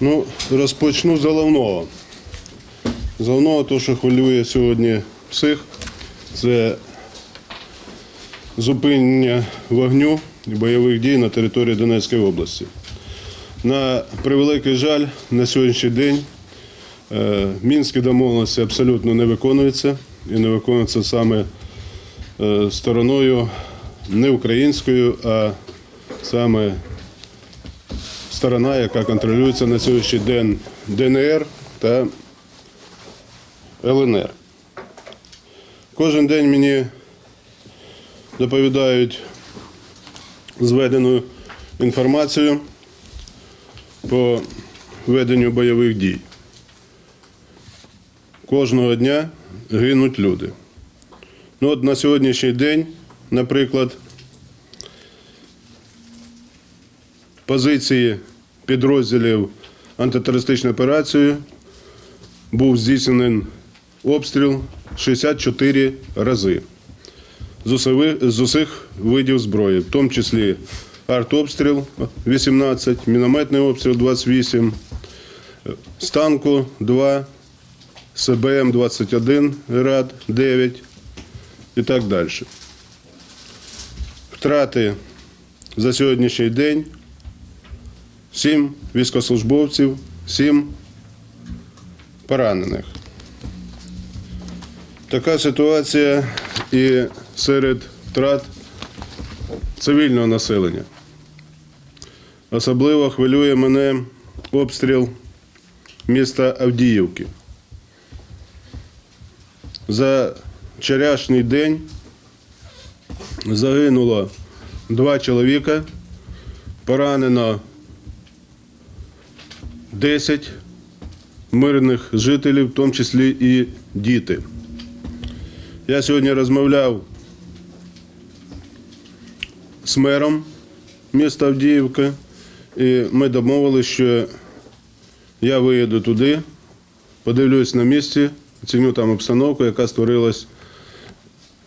Ну, розпочну з головного. З головного, то, що хвилює сьогодні всіх, це зупинення вогню і бойових дій на території Донецької області. На превеликий жаль, на сьогоднішній день е, мінські домовленості абсолютно не виконуються і не виконуються саме е, стороною не українською, а саме сторона, яка контролюється на сьогоднішній день ДНР та ЛНР. Кожен день мені доповідають зведену інформацію по веденню бойових дій. Кожного дня гинуть люди. Ну от на сьогоднішній день, наприклад, позиції підрозділів антитерористичної операції був здійснений обстріл 64 рази з усіх видів зброї, в тому числі артобстріл 18, мінометний обстріл 28, з танку 2, СБМ 21 РАД 9 і так далі. Втрати за сьогоднішній день 7 військовослужбовців, 7 поранених. Така ситуація і серед втрат цивільного населення. Особливо хвилює мене обстріл міста Авдіївки. За вчорашній день загинуло два чоловіка, поранено 10 мирних жителів, в тому числі і діти. Я сьогодні розмовляв з мером міста Авдіївки, і ми домовилися, що я виїду туди, подивлюсь на місці, оціню там обстановку, яка створилась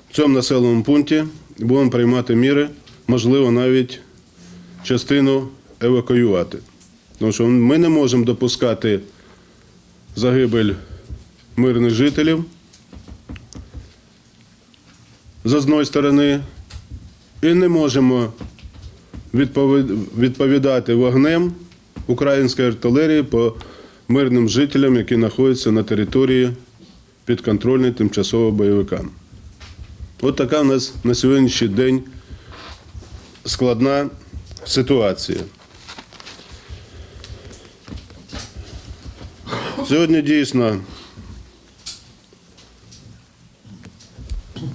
в цьому населеному пункті, будемо приймати міри, можливо, навіть частину евакуювати. Тому що ми не можемо допускати загибель мирних жителів з одної сторони, і не можемо відповідати вогнем української артилерії по мирним жителям, які знаходяться на території підконтрольної тимчасово бойовикам. От така в нас на сьогоднішній день складна ситуація. Сьогодні дійсно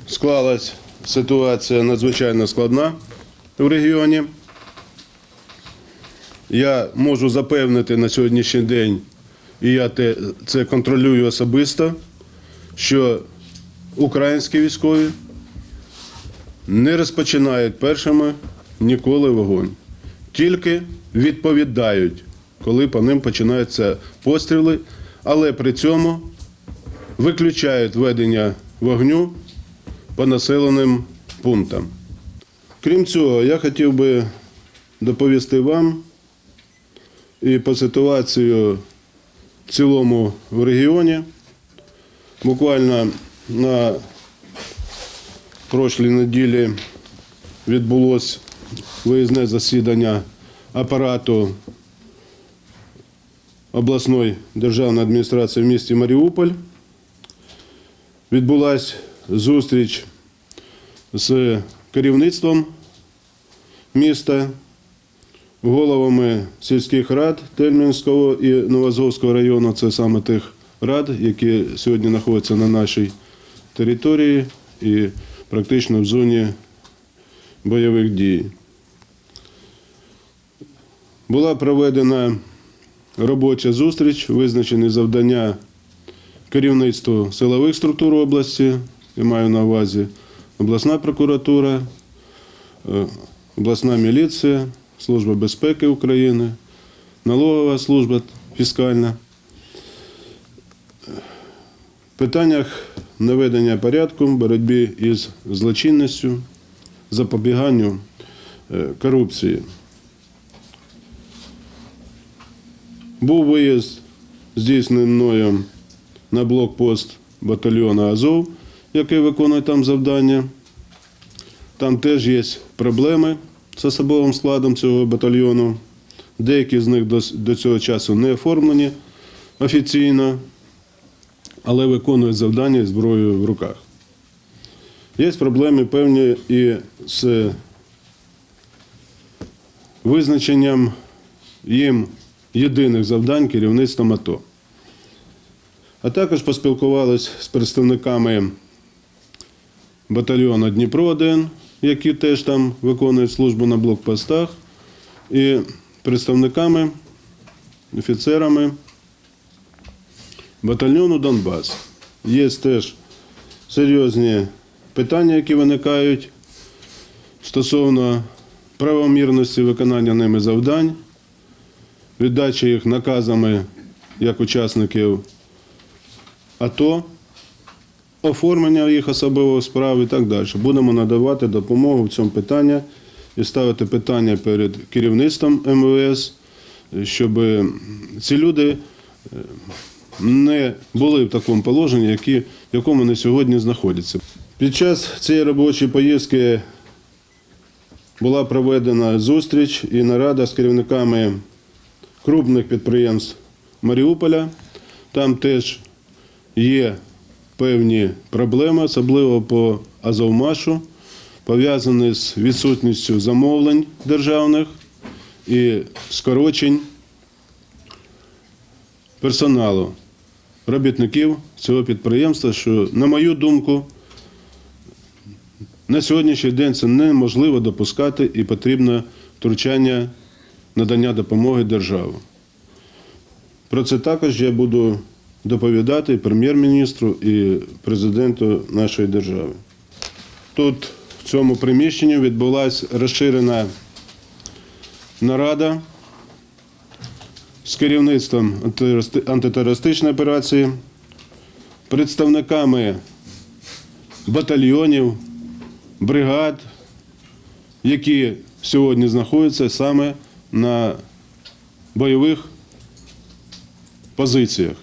склалась ситуація надзвичайно складна в регіоні. Я можу запевнити на сьогоднішній день, і я це контролюю особисто, що українські військові не розпочинають першими ніколи вогонь. Тільки відповідають, коли по ним починаються постріли, але при цьому виключають ведення вогню по населеним пунктам. Крім цього, я хотів би доповісти вам і по ситуацію в цілому в регіоні. Буквально на прошлій неділі відбулось виїзне засідання апарату обласної державної адміністрації в місті Маріуполь. Відбулась зустріч з керівництвом міста, головами сільських рад Тельмінського і Новозовського району. Це саме тих рад, які сьогодні знаходяться на нашій території і практично в зоні бойових дій. Була проведена робоча зустріч, визначені завдання керівництву силових структур області, я маю на увазі обласна прокуратура, е, обласна міліція, Служба безпеки України, налогова служба фіскальна. В питаннях наведення порядку, боротьбі із злочинністю, запобіганню е, корупції. Був виїзд здійснений мною на блокпост батальйону Азов, який виконує там завдання. Там теж є проблеми з особовим складом цього батальйону. Деякі з них до, цього часу не оформлені офіційно, але виконують завдання зброєю в руках. Є проблеми певні і з визначенням їм єдиних завдань керівництвом АТО. А також поспілкувалися з представниками батальйону Дніпро 1 які теж там виконують службу на блокпостах, і представниками, офіцерами батальйону Донбас. Є теж серйозні питання, які виникають стосовно правомірності виконання ними завдань, віддачі їх наказами як учасників АТО, оформлення їх особових справ і так далі. Будемо надавати допомогу в цьому питанні і ставити питання перед керівництвом МВС, щоб ці люди е, не були в такому положенні, які, в якому вони сьогодні знаходяться. Під час цієї робочої поїздки була проведена зустріч і нарада з керівниками крупних підприємств Маріуполя. Там теж є певні проблеми, особливо по Азовмашу, пов'язані з відсутністю замовлень державних і скорочень персоналу, робітників цього підприємства, що, на мою думку, на сьогоднішній день це неможливо допускати і потрібно втручання надання допомоги держави. Про це також я буду доповідати прем'єр-міністру і президенту нашої держави. Тут, в цьому приміщенні, відбулася розширена нарада з керівництвом антитерористичної операції, представниками батальйонів, бригад, які сьогодні знаходяться саме на бойових позиціях.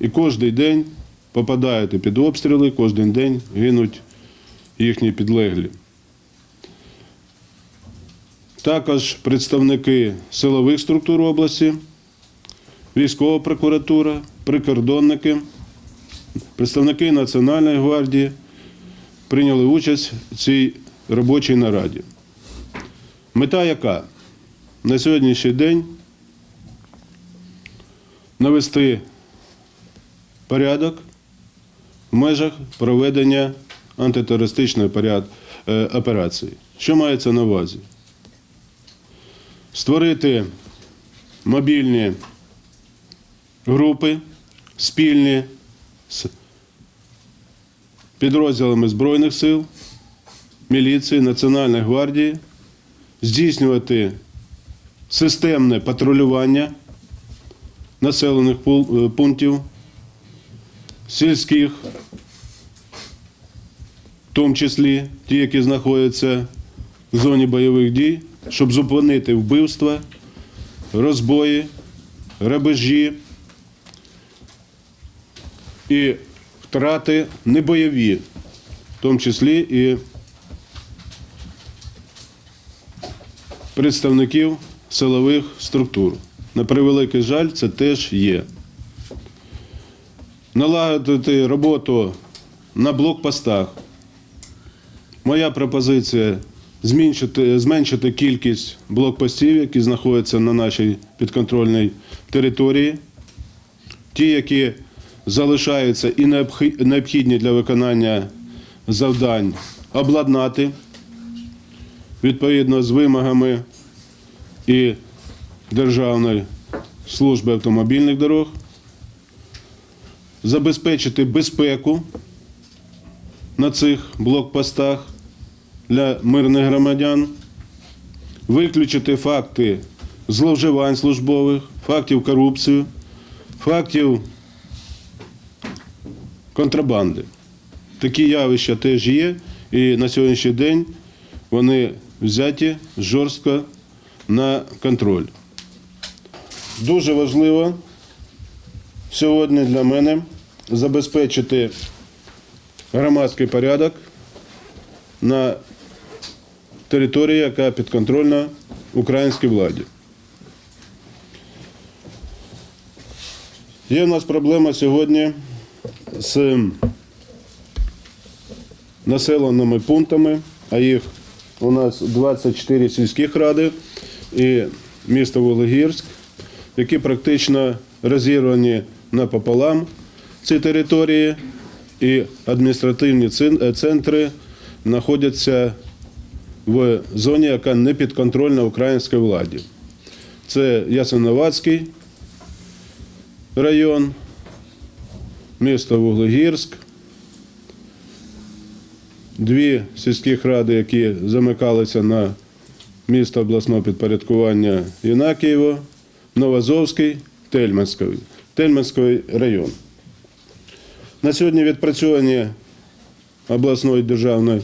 І кожен день попадають під обстріли, кожен день гинуть їхні підлеглі. Також представники силових структур області, військова прокуратура, прикордонники, представники Національної гвардії прийняли участь в цій робочій нараді. Мета яка? На сьогоднішній день навести порядок в межах проведення антитерористичної е, операції. Що мається на увазі? Створити мобільні групи спільні з підрозділами Збройних сил, міліції, Національної гвардії, здійснювати системне патрулювання населених е, пунктів, сільських, в тому числі ті, які знаходяться в зоні бойових дій, щоб зупинити вбивства, розбої, грабежі і втрати небойові, в тому числі і представників силових структур. На превеликий жаль, це теж є. Налагодити роботу на блокпостах. Моя пропозиція зменшити, зменшити кількість блокпостів, які знаходяться на нашій підконтрольній території. Ті, які залишаються і необхідні для виконання завдань, обладнати відповідно з вимогами і Державної служби автомобільних дорог, забезпечити безпеку на цих блокпостах для мирних громадян, виключити факти зловживань службових, фактів корупції, фактів контрабанди. Такі явища теж є, і на сьогоднішній день вони взяті жорстко на контроль. дуже важливо сьогодні для мене забезпечити громадський порядок на території, яка підконтрольна українській владі. Є в нас проблема сьогодні з населеними пунктами, а їх у нас 24 сільських ради і місто Вологірськ, які практично розірвані напополам ці території, і адміністративні е, центри знаходяться в зоні, яка не підконтрольна українській владі. Це Ясиновацький район, місто Вуглегірськ, дві сільських ради, які замикалися на місто обласного підпорядкування Єнакієво, Новозовський, Тельманський, Тельманський район. На сьогодні відпрацьовані обласної державної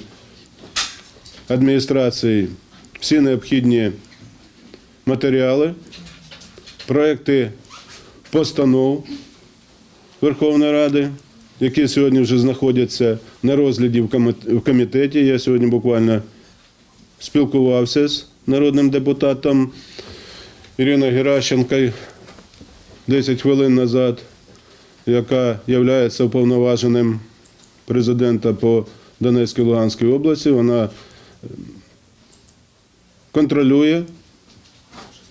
адміністрації всі необхідні матеріали, проекти постанов Верховної Ради, які сьогодні вже знаходяться на розгляді в комітеті. Я сьогодні буквально спілкувався з народним депутатом Іриною Геращенко 10 хвилин назад, яка є уповноваженим президента по Донецькій і Луганській області. Вона е, контролює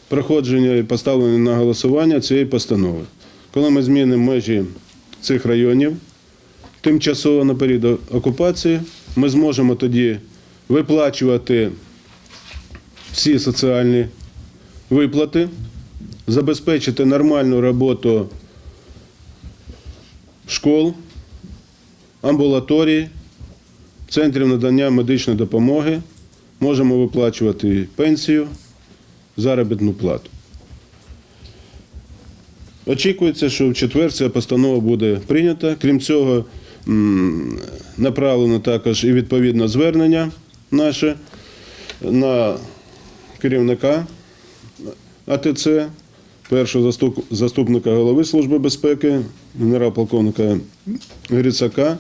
проходження і поставлення на голосування цієї постанови. Коли ми змінимо межі цих районів тимчасово на період окупації, ми зможемо тоді виплачувати всі соціальні виплати, забезпечити нормальну роботу школ, амбулаторій, центрів надання медичної допомоги, можемо виплачувати пенсію, заробітну плату. Очікується, що в четвер ця постанова буде прийнята. Крім цього, направлено також і відповідне звернення наше на керівника АТЦ, першого заступника голови Служби безпеки, генерал-полковника Грицака,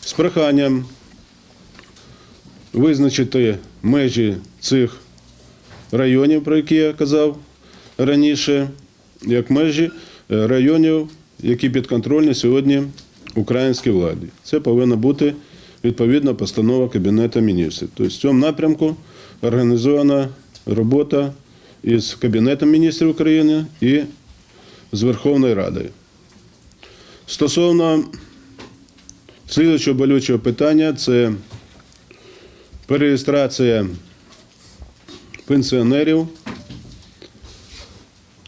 з проханням визначити межі цих районів, про які я казав раніше, як межі е, районів, які підконтрольні сьогодні українській владі. Це повинна бути відповідна постанова Кабінету міністрів. Тобто в цьому напрямку організована робота із Кабінетом міністрів України і з Верховною Радою. Стосовно слідчого болючого питання, це перереєстрація пенсіонерів,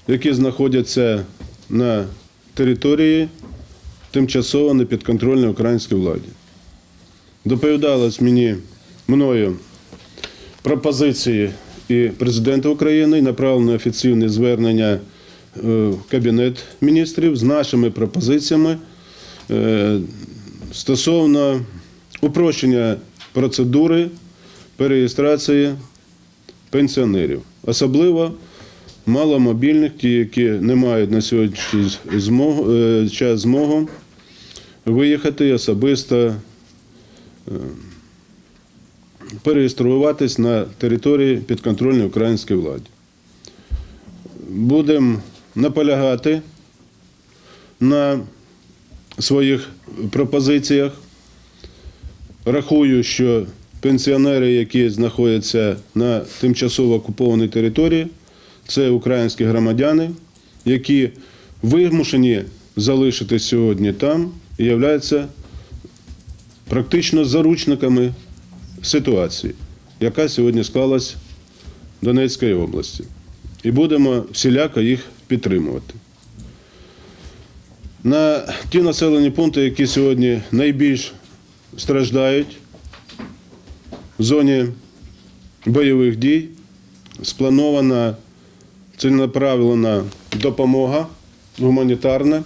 які знаходяться на території тимчасово непідконтрольної українській владі. Доповідалось мені мною пропозиції і президента України, направлено офіційне звернення е, в Кабінет міністрів з нашими пропозиціями е, стосовно упрощення процедури перереєстрації пенсіонерів, особливо маломобільних, ті, які не мають на сьогоднішній е, час змогу виїхати особисто е, на території підконтрольної української владі. Будемо наполягати на своїх пропозиціях. Рахую, що пенсіонери, які знаходяться на тимчасово окупованій території, це українські громадяни, які вимушені залишитись сьогодні там і являються практично заручниками ситуації, яка сьогодні склалась в Донецькій області. І будемо всіляко їх підтримувати. На ті населені пункти, які сьогодні найбільш страждають в зоні бойових дій, спланована ціленаправлена допомога гуманітарна.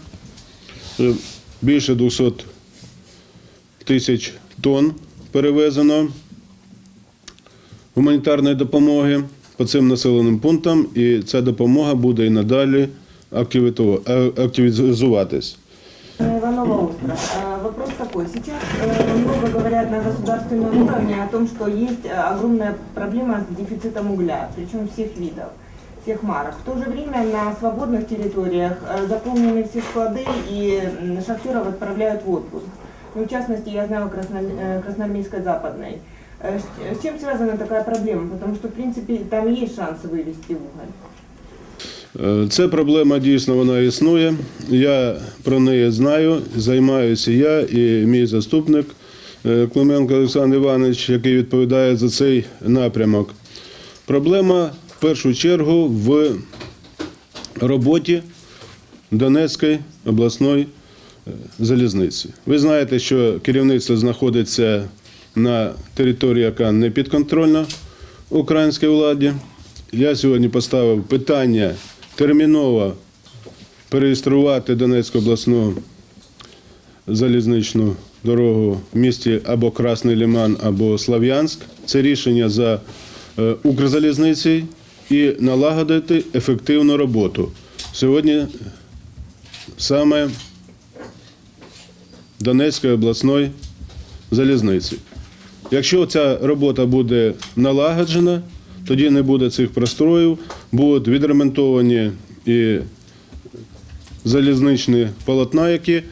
Більше 200 тисяч тонн перевезено гуманітарної допомоги по цим населеним пунктам, і ця допомога буде і надалі активіту- е, активізуватись. Иванова остров. А, Вопрос такой. Сейчас э, много говорят на государственном уровне о том, что есть э, огромная проблема с дефицитом угля, причем всех видов, всех марок. В то же время на свободных территориях э, заполнены все склады и м, шахтеров отправляют в отпуск. Ну, в частности, я знаю Красно- э, Красноармейской Западной. Э, с- С чем связана такая проблема? Потому что, в принципе, там есть шансы вывести уголь. Е, Це проблема дійсно вона існує. Я про неї знаю, займаюся я і мій заступник е, Клименко Олександр Іванович, який відповідає за цей напрямок. Проблема в першу чергу в роботі Донецької обласної е, залізниці. Ви знаєте, що керівництво знаходиться на території, яка не підконтрольна українській владі. Я сьогодні поставив питання терміново переєструвати Донецьку обласну залізничну дорогу в місті або Красний Лиман, або Слав'янськ. Це рішення за е, Укрзалізниці і налагодити ефективну роботу. Сьогодні саме Донецької обласної залізниці. Якщо ця робота буде налагоджена, тоді не буде цих простроїв, будуть відремонтовані і залізничні полотна, які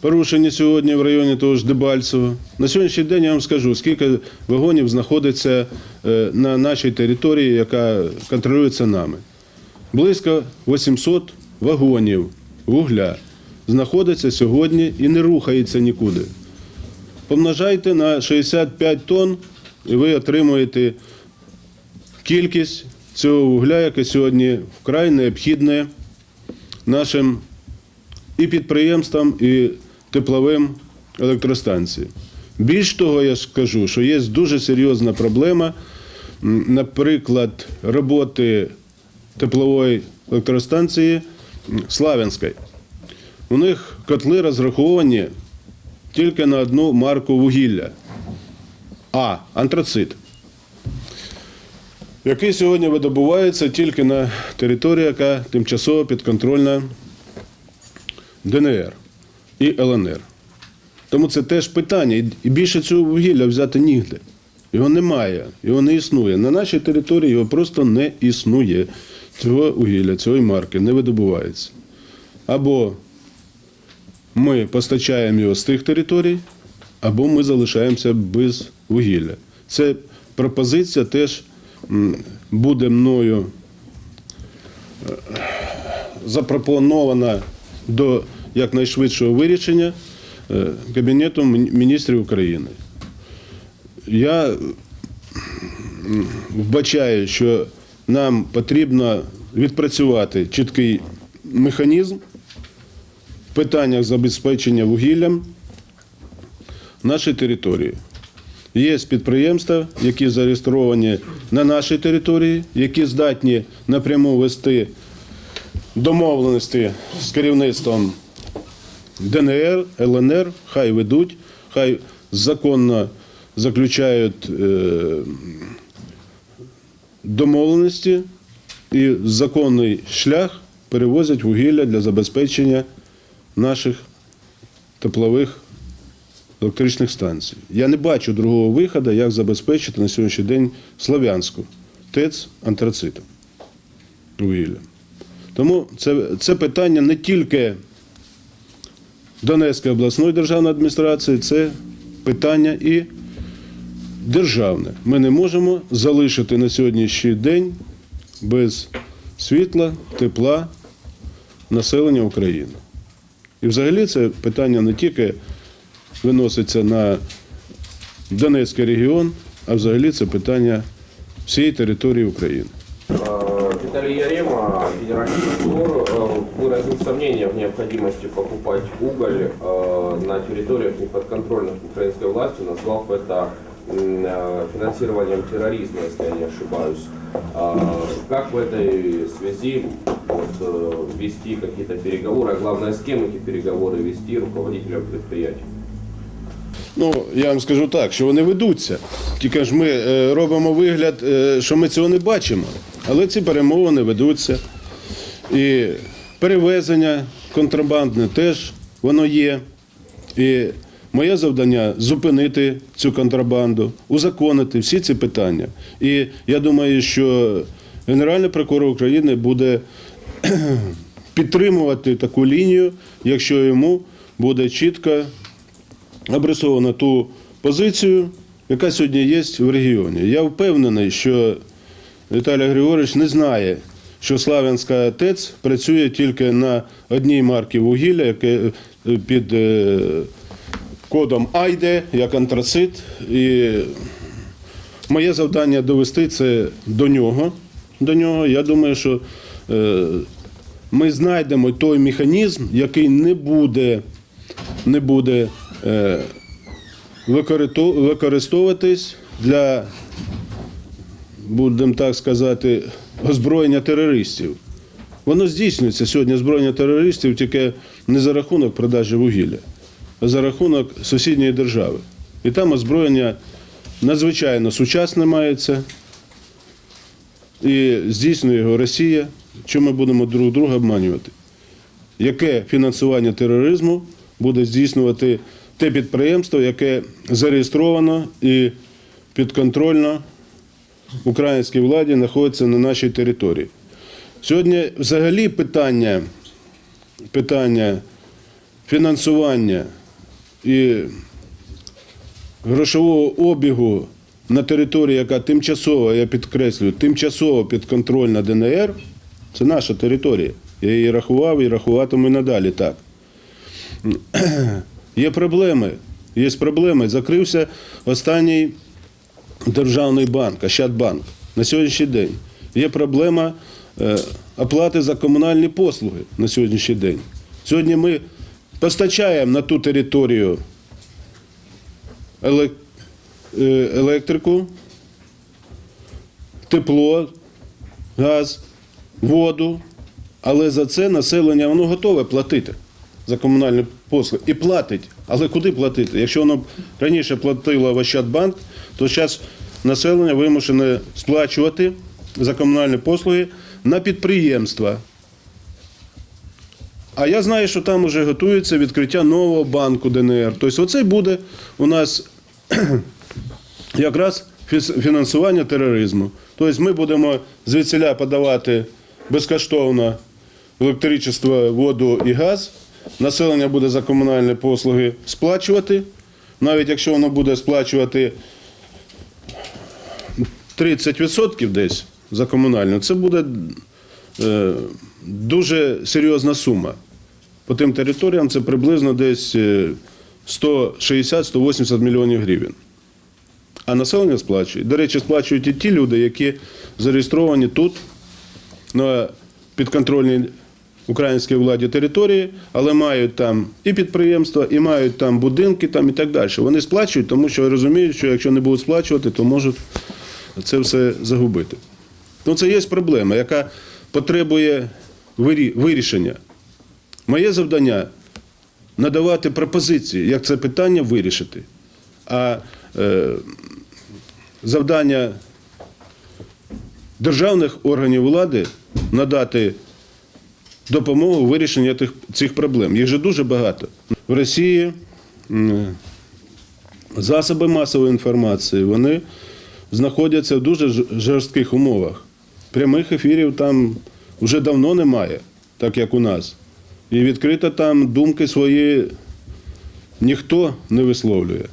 порушені сьогодні в районі того ж Дебальцево. На сьогоднішній день я вам скажу, скільки вагонів знаходиться е, на нашій території, яка контролюється нами. Близько 800 вагонів вугля знаходиться сьогодні і не рухається нікуди. Помножайте на 65 тонн, і ви отримуєте кількість цього вугля, яке сьогодні вкрай необхідне нашим і підприємствам, і тепловим електростанціям. Більш того, я скажу, що є дуже серйозна проблема, наприклад, роботи теплової електростанції Славянської. У них котли розраховані тільки на одну марку вугілля. А антрацит. Який сьогодні видобувається тільки на території, яка тимчасово підконтрольна ДНР і ЛНР. Тому це теж питання. І- більше цього вугілля взяти нігде. Його немає, його не існує. На нашій території його просто не існує. Цього вугілля, цієї марки не видобувається. Або ми постачаємо його з тих територій, або ми залишаємося без вугілля. Це пропозиція теж буде мною е, запропонована до якнайшвидшого вирішення е, Кабінетом міністрів України. Я вбачаю, що нам потрібно відпрацювати чіткий механізм питаннях забезпечення вугіллям нашої території. Є підприємства, які зареєстровані на нашій території, які здатні напряму вести домовленості з керівництвом ДНР, ЛНР, хай ведуть, хай законно заключають е, домовленості і законний шлях перевозять вугілля для забезпечення наших теплових електричних станцій. Я не бачу другого виходу, як забезпечити на сьогоднішній день Слов'янську ТЕЦ антрацитом вугілля. Тому це, це питання не тільки Донецької обласної державної адміністрації, це питання і державне. Ми не можемо залишити на сьогоднішній день без світла, тепла населення України. І взагалі це питання не тільки виноситься на Донецький регіон, а взагалі це питання всієї території України. Э, Виталий Ярема, генеральный прокурор, э, выразил сомнение в необходимости покупать уголь э, на территориях неподконтрольных украинской власти, назвав это м, э, финансированием терроризма, если я не ошибаюсь. А Как в этой связи вот, э, вести какие-то переговоры, а главное, с кем эти переговоры вести руководителям предприятий? Ну, я вам скажу так, що вони ведуться. Тільки ж ми е, робимо вигляд, е, що ми цього не бачимо. Але ці перемовини ведуться. І перевезення контрабандне теж воно є. І моє завдання зупинити цю контрабанду, узаконити всі ці питання. І я думаю, що Генеральний прокурор України буде підтримувати таку лінію, якщо йому буде чітко обрисовано ту позицію, яка сьогодні є в регіоні. Я впевнений, що Віталій Григорович не знає, що Славянська ТЕЦ працює тільки на одній марці вугілля, яке е, під е, кодом Айде, як антрацит. І моє завдання довести це до нього. До нього. Я думаю, що е, ми знайдемо той механізм, який не буде, не буде е, використовуватись для, будемо так сказати, озброєння терористів. Воно здійснюється сьогодні озброєння терористів тільки не за рахунок продажі вугілля, за рахунок сусідньої держави. І там озброєння надзвичайно сучасне мається, і здійснює його Росія. Чому ми будемо друг друга обманювати? Яке фінансування тероризму буде здійснювати те підприємство, яке зареєстровано і підконтрольно українській владі знаходиться на нашій території? Сьогодні взагалі питання, питання фінансування і грошового обігу на території, яка тимчасово, я підкреслюю, тимчасово підконтрольна ДНР, це наша територія. Я її рахував і рахуватиму і надалі так. Є проблеми. Є проблеми. Закрився останній державний банк, Ощадбанк на сьогоднішній день. Є проблема е, оплати за комунальні послуги на сьогоднішній день. Сьогодні ми постачаємо на ту територію е, електрику, тепло, газ, воду, але за це населення воно готове платити за комунальні послуги. І платить. Але куди платити? Якщо воно раніше платило в Ощадбанк, то зараз населення вимушене сплачувати за комунальні послуги на підприємства. А я знаю, що там вже готується відкриття нового банку ДНР. Тобто, оце буде у нас якраз фінансування тероризму. Тобто ми будемо звідсіля подавати безкоштовно електричество, воду і газ. Населення буде за комунальні послуги сплачувати. Навіть якщо воно буде сплачувати 30% десь за комунальну, це буде е, дуже серйозна сума. По тим територіям це приблизно десь е, 160-180 мільйонів гривень. А населення сплачує. До речі, сплачують і ті люди, які зареєстровані тут, на підконтрольній українській владі території, але мають там і підприємства, і мають там будинки там, і так далі. Вони сплачують, тому що розуміють, що якщо не будуть сплачувати, то можуть це все загубити. Ну, це є проблема, яка потребує вирішення. Моє завдання надавати пропозиції, як це питання вирішити. А е, завдання державних органів влади надати допомогу тих, цих проблем. Їх же дуже багато. В Росії засоби масової інформації вони знаходяться в дуже жорстких умовах. Прямих ефірів там вже давно немає, так як у нас. І відкрито там думки свої ніхто не висловлює.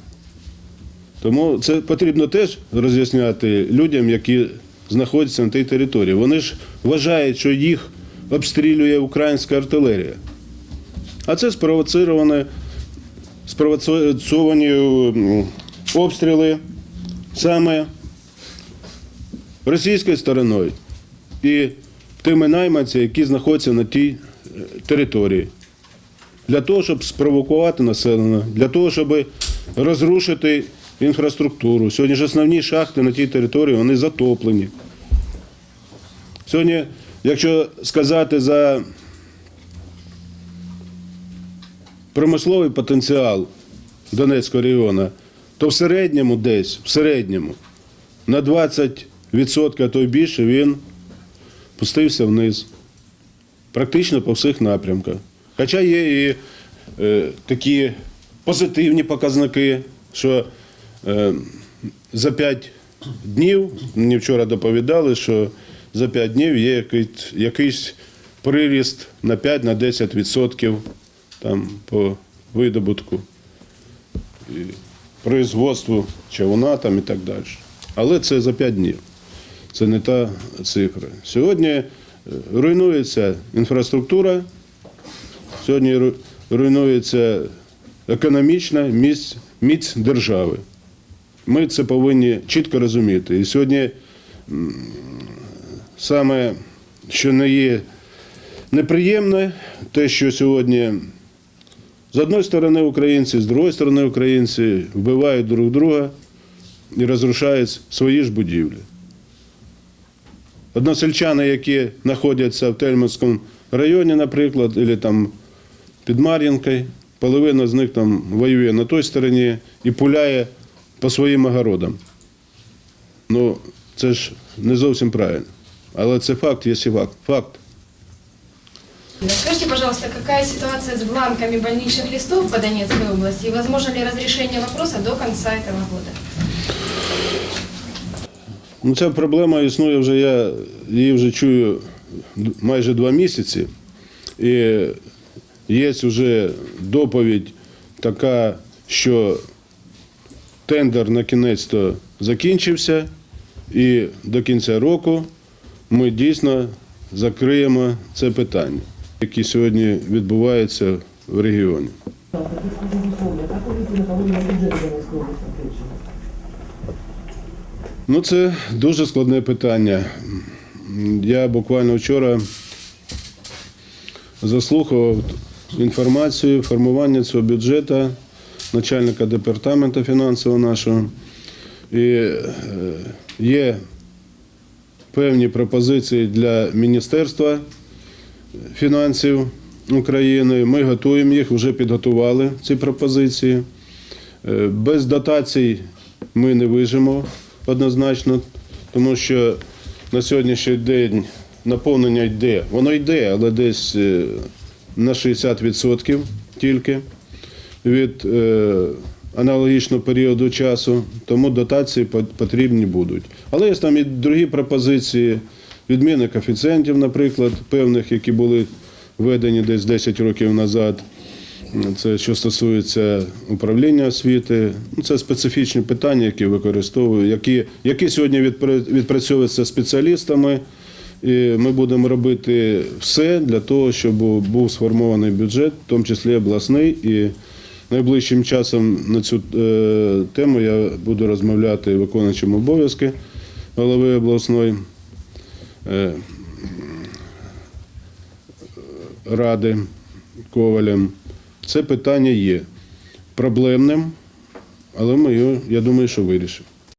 Тому це потрібно теж роз'ясняти людям, які знаходяться на тій території. Вони ж вважають, що їх обстрілює українська артилерія. А це спровоцироване, спровоцовані обстріли саме російською стороною і тими найманцями, які знаходяться на тій е, території. Для того, щоб спровокувати населення, для того, щоб розрушити інфраструктуру. Сьогодні ж основні шахти на тій території вони затоплені. Сьогодні, якщо сказати за промисловий потенціал Донецького регіону, то в середньому десь, в середньому, на 20%, а то й більше він пустився вниз. практично по всіх напрямках. Хоча є і е, такі позитивні показники, що е, за 5 днів, мені вчора доповідали, що за 5 днів є якийсь, якийсь приріст на 5-10% там, по видобутку і производству човуна там і так далі. Але це за 5 днів. Це не та цифра. Сьогодні е, руйнується інфраструктура, сьогодні руйнується економічна міць, міць держави. Ми це повинні чітко розуміти. І сьогодні саме, що не є неприємне, те, що сьогодні з одної сторони українці, з другої сторони українці вбивають друг друга і розрушають свої ж будівлі. Односельчани, які знаходяться в Тельманському районі, наприклад, або там під Мар'їнкою, половина з них там воює на той стороні і пуляє по своїм огородам. Ну, це ж не зовсім правильно. Але це факт, є факт. факт. Скажите, пожалуйста, какая ситуация с бланками больничных листов по Донецкой области и возможно ли разрешение вопроса до конца этого года? Ну, ця проблема існує вже, я її вже чую майже два місяці. І є вже доповідь така, що тендер на кінець то закінчився, і до кінця року ми дійсно закриємо це питання, яке сьогодні відбувається в регіоні. Так, таких скажу условия. Как вы видите наполовину бюджета Донецкой области включено? Ну, це дуже складне питання. Я буквально вчора заслухав інформацію формування цього бюджету начальника департаменту фінансового нашого. І е, є певні пропозиції для Міністерства фінансів України. Ми готуємо їх, вже підготували ці пропозиції. Е, Без дотацій ми не вижимо однозначно, тому що на сьогоднішній день наповнення йде. Воно йде, але десь е, на 60% тільки від е, аналогічного періоду часу, тому дотації по- потрібні будуть. Але є там і другі пропозиції, відміни коефіцієнтів, наприклад, певних, які були введені десь 10 років назад. Це що стосується управління освіти. Ну, Це специфічні питання, які використовую, які, які сьогодні відпрацьовуються спеціалістами. І ми будемо робити все для того, щоб був сформований бюджет, в тому числі обласний. І найближчим часом на цю е, тему я буду розмовляти виконуючим обов'язки голови обласної е, ради Ковалем. Це питання є проблемним, але ми його, я думаю, що вирішимо.